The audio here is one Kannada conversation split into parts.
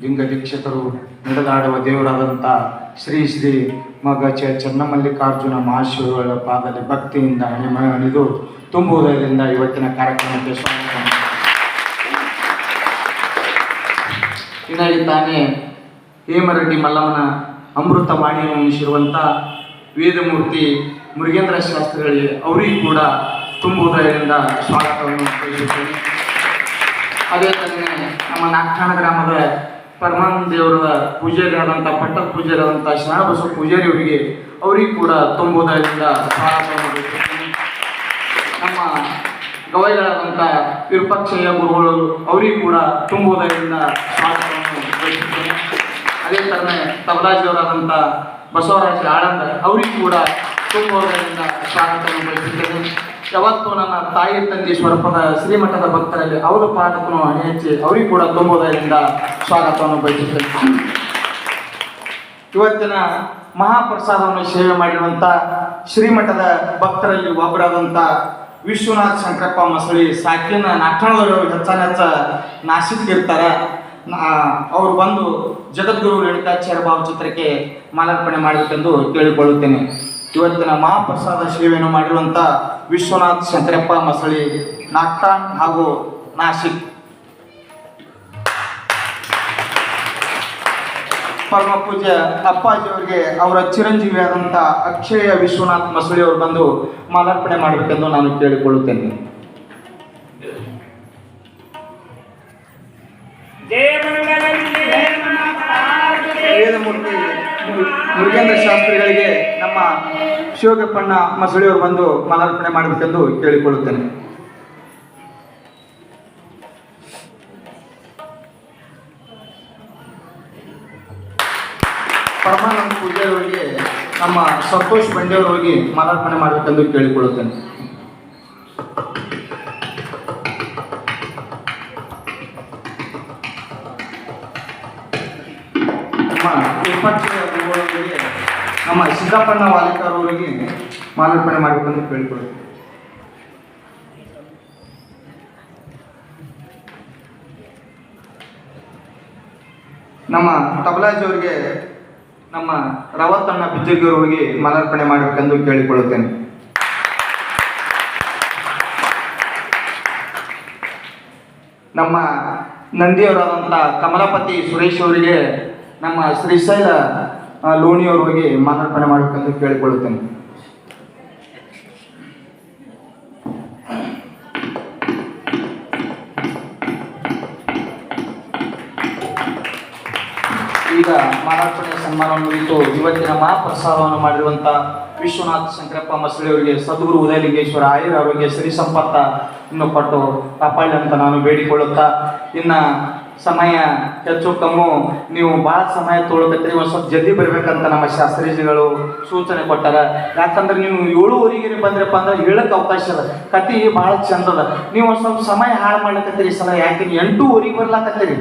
ಲಿಂಗ ದೀಕ್ಷಕರು ನಡೆದಾಡುವ ದೇವರಾದಂಥ ಶ್ರೀ ಶ್ರೀ ಮಗ ಚ ಚನ್ನಮಲ್ಲಿಕಾರ್ಜುನ ಮಹಾಶಿವಗಳ ಪಾದದಲ್ಲಿ ಭಕ್ತಿಯಿಂದ ಹಣಿಮ ಹಣಿದು ತುಂಬುವುದರಿಂದ ಇವತ್ತಿನ ಕಾರ್ಯಕ್ರಮಕ್ಕೆ ಸ್ವಾಗತ. ಇನ್ನಾಗಿ ತಾನೇ ಹೇಮರೆಡ್ಡಿ ಮಲ್ಲವನ ಅಮೃತ ವಾಣಿಯನ್ನು ಉಣಿಸಿರುವಂಥ ವೇದಮೂರ್ತಿ ಮುರುಗೇಂದ್ರ ಶಾಸ್ತ್ರಿಗಳಿಗೆ ಅವರಿಗೂ ಕೂಡ ತುಂಬುವುದರಿಂದ ಸ್ವಾಗತವನ್ನು ಬಯಸುತ್ತೇನೆ ಅದೇ ಥರನೇ ನಮ್ಮ ನಾಗಠಾಣ ಗ್ರಾಮದ ಪರಮಾನಂದ ದೇವರ ಪೂಜಾರಿ ಆದಂಥ ಪಟ್ಟ ಪೂಜಾರಿ ಆದಂಥ ಶರಣಬಸವ ಪೂಜಾರಿ ಅವರಿಗೆ ಅವರಿಗೂ ಕೂಡ ಬಯಸುತ್ತೇನೆ ನಮ್ಮ ಗವಾಯಿಗಳಾದಂಥ ವಿರೂಪಾಕ್ಷಯ್ಯ ಗುರುಗಳು ಅವರಿಗೂ ಕೂಡ ಬಯಸುತ್ತೇನೆ ಅದೇ ಥರನೇ ತಬಲಾಜಿಯವರಾದಂಥ ಬಸವರಾಜ ಆಳಂದ ಅವರಿಗೂ ಕೂಡ ತುಂಬುವುದರಿಂದ ಸ್ವಾಗತವನ್ನು ಬಯಸುತ್ತೇನೆ ಯಾವತ್ತು ನನ್ನ ತಾಯಿ ತಂದೆ ಸ್ವರೂಪದ ಶ್ರೀಮಠದ ಭಕ್ತರಲ್ಲಿ ಅವರ ಪಾಠಕ್ಕೂ ಅಣಿ ಹಚ್ಚಿ ಅವರಿಗೂ ಕೂಡ ತುಂಬುವುದರಿಂದ ಸ್ವಾಗತವನ್ನು ಬಯಸುತ್ತೇನೆ. ಇವತ್ತಿನ ಮಹಾಪ್ರಸಾದವನ್ನು ಸೇವೆ ಮಾಡಿರುವಂಥ ಶ್ರೀಮಠದ ಭಕ್ತರಲ್ಲಿ ಒಬ್ಬರಾದಂಥ ವಿಶ್ವನಾಥ್ ಶಂಕರಪ್ಪ ಮಸಳಿ ಸಾಕಿನ ನಾಟಣದವರು ಹೆಚ್ಚಾನ ಹೆಚ್ಚ ನಾಸಿಕ್ ಇರ್ತಾರೆ ಅವ್ರು ಬಂದು ಜಗದ್ಗುರು ಲಲಿತಾಚಾರ್ಯ ಭಾವಚಿತ್ರಕ್ಕೆ ಮಾಲಾರ್ಪಣೆ ಮಾಡಬೇಕೆಂದು ಕೇಳಿಕೊಳ್ಳುತ್ತೇನೆ. ಇವತ್ತಿನ ಮಹಾಪ್ರಸಾದ ಸೇವೆಯನ್ನು ಮಾಡಿರುವಂಥ ವಿಶ್ವನಾಥ್ ಶಂಕರಪ್ಪ ಮಸಳಿ ನಾಗ್ಟಾಣ್ ಹಾಗೂ ನಾಸಿಕ್. ಪರಮ ಪೂಜ್ಯ ಅಪ್ಪಾಜಿ ಅವರಿಗೆ ಅವರ ಚಿರಂಜೀವಿಯಾದಂಥ ಅಕ್ಷಯ ವಿಶ್ವನಾಥ್ ಮಸಳಿ ಅವರು ಬಂದು ಮಾಲಾರ್ಪಣೆ ಮಾಡಬೇಕೆಂದು ನಾನು ಕೇಳಿಕೊಳ್ಳುತ್ತೇನೆ. ವೇದಮೂರ್ತಿ. ಮು- ಮುರುಗೇಂದ್ರ ಶಾಸ್ತ್ರಿಗಳಿಗೆ ನಮ್ಮ ಶಿವಗಪ್ಪಣ್ಣ ಮಸಳಿಯವರು ಬಂದು ಮಾಲಾರ್ಪಣೆ ಮಾಡಬೇಕೆಂದು ಕೇಳಿಕೊಳ್ಳುತ್ತೇನೆ. ಪರಮಾನಂದ ಪೂಜೆಯವರಿಗೆ ನಮ್ಮ ಸಂತೋಷ್ ಹೋಗಿ ಮಾಲಾರ್ಪಣೆ ಮಾಡಬೇಕೆಂದು ಕೇಳಿಕೊಳ್ಳುತ್ತೇನೆ. ನಮ್ಮ ವಿಪಕ್ಷ ನಮ್ಮ ಸಿದ್ದಪ್ಪಣ್ಣ ವಾಲಿಕರ್ ಅವರಿಗೆ ಮಾಲಾರ್ಪಣೆ ಅಂತ ಕೇಳಿಕೊಳ್ಳುತ್ತೇನೆ ನಮ್ಮ ತಬಲಾಜಿ ಅವರಿಗೆ ನಮ್ಮ ರವತ್ತಣ್ಣ ಬಿಜೆಪಿ ಅವರಿಗೆ ಮಾಲಾರ್ಪಣೆ ಮಾಡಬೇಕೆಂದು ಕೇಳಿಕೊಳ್ಳುತ್ತೇನೆ. ನಮ್ಮ ನಂದಿಯವರಾದಂಥ ಕಮಲಪತಿ ಸುರೇಶ್ ಅವರಿಗೆ ನಮ್ಮ ಶ್ರೀಶೈಲ ಲೋಣಿ ಅವ್ರ ಬಗ್ಗೆ ಮಾತಾಡ್ಪಣೆ ಮಾಡಬೇಕೆಂದು ಕೇಳಿಕೊಳ್ಳುತ್ತೇನೆ ಈಗ ಮಾಲಾರ್ಪಣೆ ಸನ್ಮಾನವನ್ನು ಮುಗಿತು. ಇವತ್ತಿನ ಮಹಾಪ್ರಸಾದವನ್ನು ಮಾಡಿರುವಂಥ ವಿಶ್ವನಾಥ ಶಂಕರಪ್ಪ ಮಸಳಿ ಅವರಿಗೆ ಸದ್ಗುರು ಉದಯಲಿಂಗೇಶ್ವರ ಆಯುರ ಅವರಿಗೆ ಶ್ರೀ ಸಂಪತ್ತ ಇನ್ನು ಕೊಟ್ಟು ಕಾಪಾಡಲಿ ಅಂತ ನಾನು ಬೇಡಿಕೊಳ್ಳುತ್ತಾ, ಇನ್ನ ಸಮಯ ಹೆಚ್ಚು ಕಮ್ಮು, ನೀವು ಭಾಳ ಸಮಯ ತೊಗೊಳಕತ್ರಿ ಒಂದು ಸ್ವಲ್ಪ ಜಲ್ದಿ ಬರಬೇಕಂತ ನಮ್ಮ ಶಾಸ್ತ್ರೀಜಿಗಳು ಸೂಚನೆ ಕೊಟ್ಟಾರ. ಯಾಕಂದ್ರೆ ನೀವು ಏಳುವರೆಗೆ ಬಂದ್ರಪ್ಪ ಅಂದ್ರೆ ಹೇಳಕ್ಕೆ ಅವಕಾಶ ಅದ ಕತಿ ಭಾಳ ಚಂದದ ನೀವು ಒಂದು ಸ್ವಲ್ಪ ಸಮಯ ಹಾಳು ಮಾಡ್ಲಕತ್ತೀರಿ ಸಲ, ಯಾಕೆ? ಎಂಟೂವರೆಗೆ ಬರ್ಲಾಕತ್ತೀರಿ.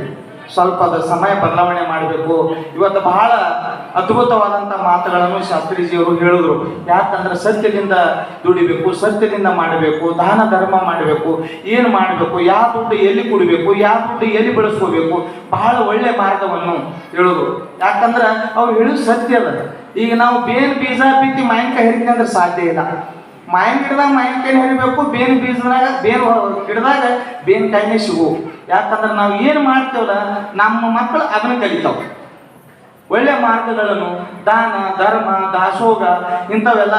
ಸ್ವಲ್ಪ ಅದರ ಸಮಯ ಬದಲಾವಣೆ ಮಾಡಬೇಕು. ಇವತ್ತು ಬಹಳ ಅದ್ಭುತವಾದಂಥ ಮಾತುಗಳನ್ನು ಶಾಸ್ತ್ರೀಜಿಯವರು ಹೇಳಿದ್ರು. ಯಾಕಂದ್ರೆ ಸತ್ಯದಿಂದ ದುಡಿಬೇಕು, ಸತ್ಯದಿಂದ ಮಾಡಬೇಕು, ದಾನ ಧರ್ಮ ಮಾಡಬೇಕು, ಏನು ಮಾಡಬೇಕು, ಯಾವ ದುಡ್ಡು ಎಲ್ಲಿ ಕುಡಿಬೇಕು, ಯಾವ ದುಡ್ಡು ಎಲ್ಲಿ ಬೆಳೆಸ್ಕೋಬೇಕು, ಬಹಳ ಒಳ್ಳೆ ಮಾರ್ಗವನ್ನು ಹೇಳಿದ್ರು. ಯಾಕಂದ್ರೆ ಅವ್ರು ಹೇಳೋದು ಸತ್ಯ ಅದ. ಈಗ ನಾವು ಬೇನ್ ಬೀಜ ಬಿತ್ತಿ ಮಾವಿನಕಾಯಿ ಹೆರಿಕಂದ್ರೆ ಸಾಧ್ಯ ಇಲ್ಲ. ಮಾವಿನ ಗಿಡದಾಗ ಮಾವಿನಕಾಯಿ ಹರಿಬೇಕು, ಬೇನ್ ಬೀಜದಾಗ, ಬೇನ್ ಗಿಡದಾಗ ಬೇನ್ಕಾಯಿನೇ ಸಿಗು. ಯಾಕಂದ್ರೆ ನಾವು ಏನು ಮಾಡ್ತೇವಲ್ಲ, ನಮ್ಮ ಮಕ್ಕಳು ಅದನ್ನು ಕಲಿತಾವ. ಒಳ್ಳೆ ಮಾರ್ಗಗಳನ್ನು, ದಾನ, ಧರ್ಮ ದಾಸೋಗ ಇಂಥವೆಲ್ಲ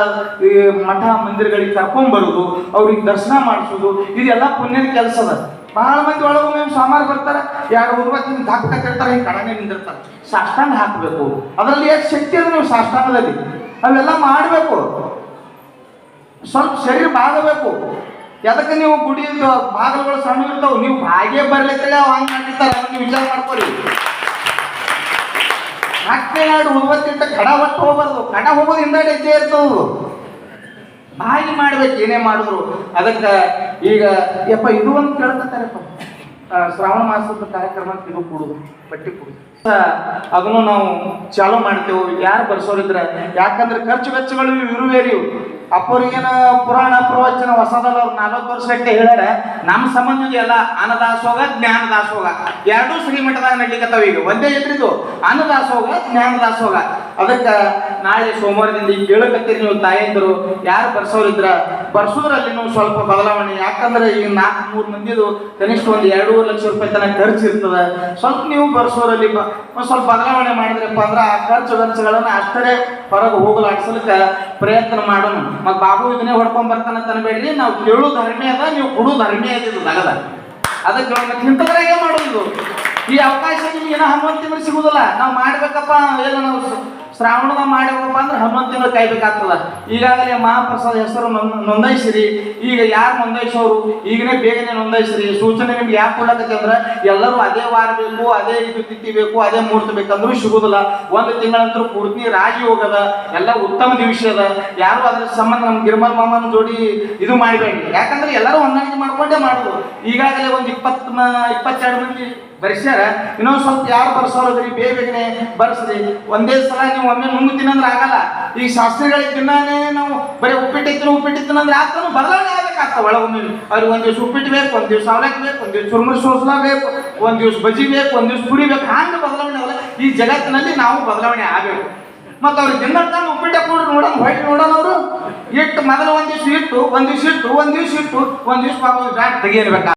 ಈ ಮಠ ಮಂದಿರಗಳಿಗೆ ಕರ್ಕೊಂಡ್ಬರೋದು ಅವ್ರಿಗೆ ದರ್ಶನ ಮಾಡಿಸೋದು, ಇದೆಲ್ಲ ಪುಣ್ಯದ ಕೆಲಸ ಅದ. ಬಹಳ ಮಂದಿ ಒಳಗೊಮ್ಮೆ ಸ್ವಾಮಾರ್ ಬರ್ತಾರೆ, ಯಾರು ಉರ್ವತ್ತಿನ ಧಾಕ್ತ ಕೇಳ್ತಾರೆ ಹಿಂಗೆ ಕಡನೆ ನಿಂದಿರ್ತಾರೆ. ಸಾಷ್ಟಾಂಗ ಹಾಕಬೇಕು. ಅದರಲ್ಲಿ ಎಷ್ಟು ಶಕ್ತಿ ಅದ ನೀವು ಸಾಷ್ಟಾಂಗದಲ್ಲಿ? ಅವೆಲ್ಲ ಮಾಡಬೇಕು. ಸ್ವಲ್ಪ ಶರೀರ ಬಾಗಬೇಕು ಎದಕ್ಕೆ ನೀವು ಗುಡಿ ಬಾಗಿಲುಗಳು ಸಣ್ಣ ಇರ್ತಾವ? ನೀವು ಹಾಗೆ ಬರ್ಲಿಕ್ಕಲ್ಲ ಹಂಗೆ ಮಾಡಿರ್ತಾರೆ ನೀವು ವಿಚಾರ ಮಾಡ್ಕೊಳ್ಳಿ ನಾಲ್ಕನೇ ನಾಡು ಕಡ ಒಟ್ಟು ಹೋಗ್ಬಾರ್ದು. ಕಡ ಹೋಗೋದು ಹಿಂದಾಡಿ ಹೆಜ್ಜೆ ಇರ್ತದ ಬಾಯಿ ಮಾಡ್ಬೇಕು ಏನೇ ಮಾಡಿದ್ರು. ಅದಕ್ಕೆ ಈಗ ಯಪ್ಪ ಇದು ಒಂದು ಕೇಳ್ಕತ್ತಾರಪ್ಪ ಆ, ಶ್ರಾವಣ ಮಾಸದ ಕಾರ್ಯಕ್ರಮ ಇದು ಕೊಡುದು ಪಟ್ಟಿ ಕೊಡುದು ಆ, ಅದನ್ನು ನಾವು ಚಾಲೂ ಮಾಡ್ತೇವೆ. ಯಾರು ಬರ್ಸೋರಿದ್ರೆ ಯಾಕಂದ್ರೆ ಖರ್ಚು ವೆಚ್ಚಗಳು ಇರುವೇ ಅಪ್ಪವ್ರಿಗೇನ ಪುರಾಣ ಪ್ರವಚನ ಹೊಸದಲ್ಲ ಅವ್ರು ನಲ್ವತ್ತು ವರ್ಷ ಗಟ್ಟೆ ಹೇಳ್ಯಾರ. ನಮ್ಮ ಸಂಬಂಧ ಎಲ್ಲ ಅನ್ನದಾಸೋಗ ಜ್ಞಾನ ದಾಸೋಗ ಎರಡೂ ಶ್ರೀಮಠದಾಗ ನಡ್ಲಿಕ್ಕತ್ತಾವ ಈಗ. ಒಂದೇ ಇದ್ರಿದು ಅನ್ನದಾಸೋಗ ಜ್ಞಾನ ದಾಸೋಗ ಅದಕ್ಕೆ ನಾಳೆ ಸೋಮವಾರದಿಂದ ಈಗ ಕೇಳಕತ್ತೀರಿ ನೀವು ತಾಯಂದಿರು. ಯಾರು ಬರ್ಸೋರಿದ್ರ ಬರ್ಸೋರಲ್ಲಿನೂ ಸ್ವಲ್ಪ ಬದಲಾವಣೆ. ಯಾಕಂದ್ರೆ ಈಗ ನಾಲ್ಕು ಮೂರು ಮಂದಿದು ಕನಿಷ್ಠ ಒಂದು ಎರಡೂವರೆ ಲಕ್ಷ ರೂಪಾಯಿ ತನಕ ಖರ್ಚು ಇರ್ತದೆ ಸ್ವಲ್ಪ ನೀವು ಬರ್ಸೋರಲ್ಲಿ ಸ್ವಲ್ಪ ಬದಲಾವಣೆ ಮಾಡಿದ್ರಪ್ಪ ಅಂದ್ರೆ ಆ ಖರ್ಚು ಖರ್ಚುಗಳನ್ನು ಅಷ್ಟೇ ಹೊರಗೆ ಹೋಗಲಾಡಿಸಲಿಕ್ಕೆ ಪ್ರಯತ್ನ ಮಾಡೋಣ. ಮತ್ ಬಾಬು ಇದನ್ನೇ ಹೊಡ್ಕೊಂಡ್ ಬರ್ತಾನೆ ಅಂತ ಅನ್ಬೇಡ್ರಿ. ನಾವು ಕೇಳು ಧರ್ಮಿ ಅದ, ನೀವು ಕೊಡು ಧರ್ಮಿ ಇದು ನಗದ. ಅದಕ್ಕೆ ಮತ್ತೆ ಇಂಥದ್ರಾಗೆ ಮಾಡೋದು. ಈ ಅವಕಾಶ ನಿಮ್ಗೆ ಏನೋ ಹನುಮಂತ ತಿಂಗಳು ಸಿಗುದಿಲ್ಲ. ನಾವು ಮಾಡ್ಬೇಕಪ್ಪ ಏನು ನಾವು ಶ್ರಾವಣದಾಗ ಮಾಡ್ಬೇಕಪ್ಪ ಅಂದ್ರೆ ಹನುಮಂತ ತಿಂಗಳು ಕಾಯ್ಬೇಕಾಗ್ತದ. ಈಗಾಗಲೇ ಮಹಾಪ್ರಸಾದ ಹೆಸರು ನೊಂದ್- ನೋಂದಾಯಿಸಿರಿ. ಈಗ ಯಾರು ನೋಂದಾಯಿಸೋರು? ಈಗನೇ ಬೇಗನೆ ನೋಂದಾಯಿಸಿರಿ. ಸೂಚನೆ ನಿಮ್ಗೆ ಯಾಕೆ ಕೊಡಕತ್ತೆ ಅಂದ್ರೆ ಎಲ್ಲರೂ ಅದೇ ವಾರ ಬೇಕು, ಅದೇ ಇದು ಬೇಕು, ಅದೇ ಮುಹೂರ್ತ ಬೇಕಂದ್ರೂ ಸಿಗುದಿಲ್ಲ. ಒಂದು ತಿಂಗಳಂತರೂ ಪೂರ್ತಿ ಹೋಗದ, ಎಲ್ಲ ಉತ್ತಮ ದಿವಸ ಅದ. ಯಾರು ಅದ್ರ ಸಂಬಂಧ ನಮ್ಮ ಗಿರ್ಮಲ್ ಮಾಮನ ಜೋಡಿ ಇದು ಮಾಡಬೇಡಿ. ಯಾಕಂದ್ರೆ ಎಲ್ಲರೂ ಹೊಂದಾಣಿಕೆ ಮಾಡ್ಕೊಂಡೇ ಮಾಡುದು. ಈಗಾಗಲೇ ಒಂದು ಇಪ್ಪತ್ತು ಇಪ್ಪತ್ತೆರಡು ಮಂದಿ ಬರ್ಸ್ಯಾರ? ಇನ್ನೊಂದು ಸ್ವಲ್ಪ ಯಾರು ಬರ್ಸೋದ್ರಿ ಬೇಗ ಬೇಗನೆ ಬರ್ಸ್ರಿ. ಒಂದೇ ಸಲ ನೀವು ಒಮ್ಮೆ ಮುಂದೆ ತಿನ್ನಂದ್ರೆ ಆಗಲ್ಲ. ಈ ಶಾಸ್ತ್ರಿಗಳಿಗೆ ದಿನಾನೇ ನಾವು ಬರೀ ಉಪ್ಪಿಟ್ಟಿತ್ತು ಉಪ್ಪಿಟ್ಟು ಅಂದ್ರೆ ಆಗ್ತಾನು ಬದಲಾವಣೆ ಆಗ್ಬೇಕಾಗ್ತವೆ ಒಳಗೊಮ್ಮೆ ಅವ್ರಿಗೆ ಒಂದು ದಿವ್ಸ ಉಪ್ಪಿಟ್ಟು ಬೇಕು, ಒಂದ್ ದಿವ್ಸ ಅವಲಕ್ಕಿ ಬೇಕು, ಒಂದು ದಿವ್ಸ ಚುರುಮುರು ಬೇಕು, ಒಂದ್ ದಿವ್ಸ ಬಜ್ಜಿ ಬೇಕು, ಒಂದು ದಿವ್ಸ ಪುರಿ ಬೇಕು. ಹಂಗೆ ಬದಲಾವಣೆ ಅವಲ್ಲ ಈ ಜಗತ್ತಿನಲ್ಲಿ ನಾವು ಬದಲಾವಣೆ ಆಗಬೇಕು. ಮತ್ತು ಅವ್ರಿಗೆ ದಿನ ಉಪ್ಪಿಟ್ಟೆ ಕೂಡ ನೋಡೋಣ ಹೊಯ್ಟ್ ನೋಡೋಣ ಅವರು? ಇಟ್ಟು ಮೊದಲು ಒಂದು ದಿವ್ಸ ಇಟ್ಟು, ಒಂದು ದಿವ್ಸ ಇಟ್ಟು, ಒಂದು ದಿವ್ಸ ಇಟ್ಟು, ಒಂದು ದಿವ್ಸ ಪಾಪ ಬ್ಯಾಟ್ ತೆಗಿರ್ಬೇಕಾ